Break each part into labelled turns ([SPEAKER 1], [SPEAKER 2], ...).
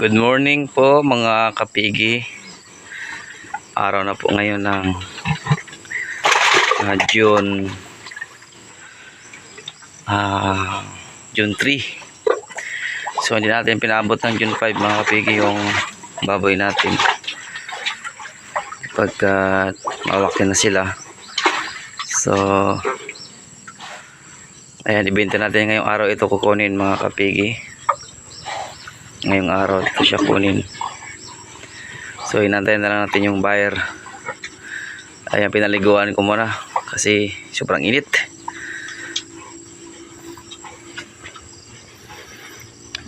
[SPEAKER 1] Good morning po mga kapigi. Araw na po ngayon ng ah, June ah, June 3. So hindi natin pinabot ng June 5 mga kapigi yung baboy natin. Pagka malaki na sila. So ayan ibenta natin ngayong araw ito kukunin mga kapigi ngayong araw ito siya kunin. So inantayin na lang natin yung buyer. Ayan pinaliguan ko muna kasi sobrang init.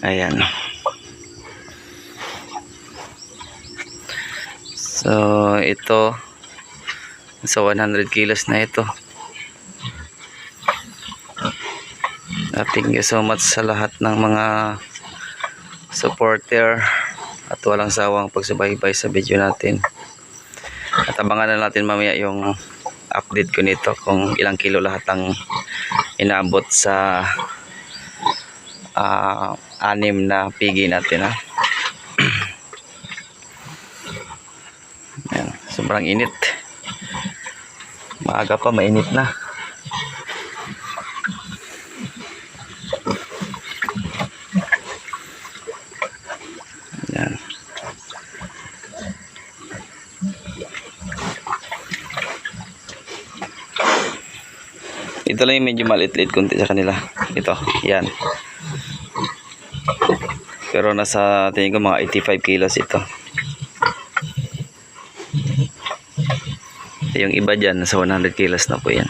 [SPEAKER 1] Ayan. So ito sa 100 kilos na ito. Thank you so much sa lahat ng mga supporter at walang sawang pagsubaybay sa video natin. At abangan na natin mamaya yung update ko nito kung ilang kilo lahat ang inaabot sa ah, anim na pigi natin ha. Ayan, sobrang init. Maaga pa, mainit na. Ito lang yung medyo maliit-liit konti sa kanila. Ito, yan. Pero nasa tingin ko mga 85 kilos ito. Yung iba dyan, nasa 100 kilos na po yan.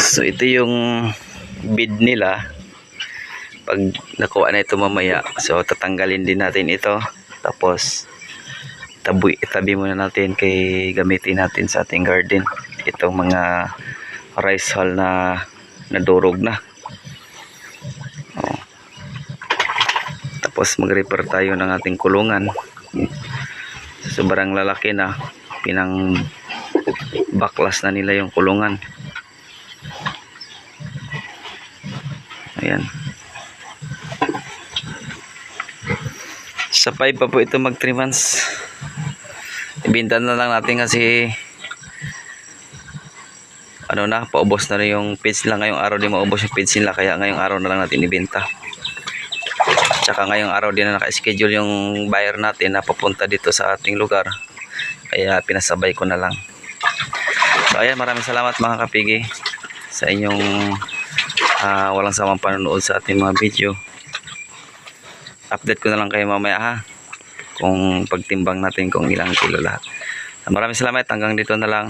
[SPEAKER 1] So ito yung bid nila. Pag nakuha na ito mamaya, so tatanggalin din natin ito. Tapos tabi, itabi muna natin kay gamitin natin sa ating garden. Itong mga rice hull na nadurog na. Oh. Tapos mag-repair tayo ng ating kulungan. Sobrang lalaki na. Pinang baklas na nila yung kulungan. Ayan. Sa 5 pa po ito mag 3 months. Ibinta na lang natin kasi ano na, paubos na rin yung page nila ngayong araw di maubos yung page nila kaya ngayong araw na lang natin ibenta. Tsaka ngayong araw din na naka-schedule yung buyer natin na papunta dito sa ating lugar. Kaya pinasabay ko na lang. So ayan, maraming salamat mga kapigi sa inyong ah, walang samang panonood sa ating mga video. Update ko na lang kayo mamaya ha kung pagtimbang natin kung ilang kilo lahat. Maraming salamat hanggang dito na lang.